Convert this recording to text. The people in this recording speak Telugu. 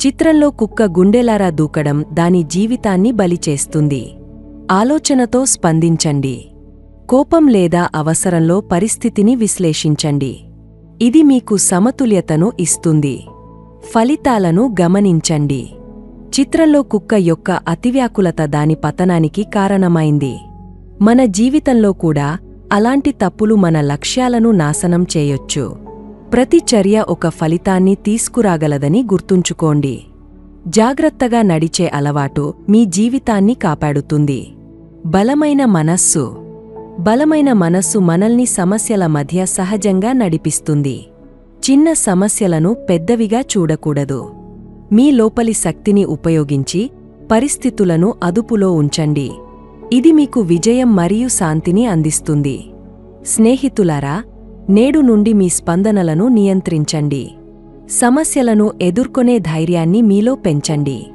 చిత్రంలో కుక్క గుండెలారా దూకడం దాని జీవితాన్ని బలిచేస్తుంది ఆలోచనతో స్పందించండి. కోపం లేదా అవసరంలో పరిస్థితిని విశ్లేషించండి. ఇది మీకు సమతుల్యతను ఇస్తుంది. ఫలితాలను గమనించండి. చిత్రంలో కుక్క యొక్క అతివ్యాకులత దాని పతనానికి కారణమైంది. మన జీవితంలో కూడా అలాంటి తప్పులు మన లక్ష్యాలను నాశనం చేయొచ్చు. ప్రతి చర్య ఒక ఫలితాన్ని తీసుకురాగలదని గుర్తుంచుకోండి. జాగ్రత్తగా నడిచే అలవాటు మీ జీవితాన్ని కాపాడుతుంది. బలమైన మనస్సు. బలమైన మనస్సు మనల్ని సమస్యల మధ్య సహజంగా నడిపిస్తుంది. చిన్న సమస్యలను పెద్దవిగా చూడకూడదు. మీ లోపలి శక్తిని ఉపయోగించి పరిస్థితులను అదుపులో ఉంచండి. ఇది మీకు విజయం మరియు శాంతిని అందిస్తుంది. స్నేహితులారా నేడు నుండి మీ స్పందనలను నియంత్రించండి. సమస్యలను ఎదుర్కొనే ధైర్యాన్ని మీలో పెంచండి.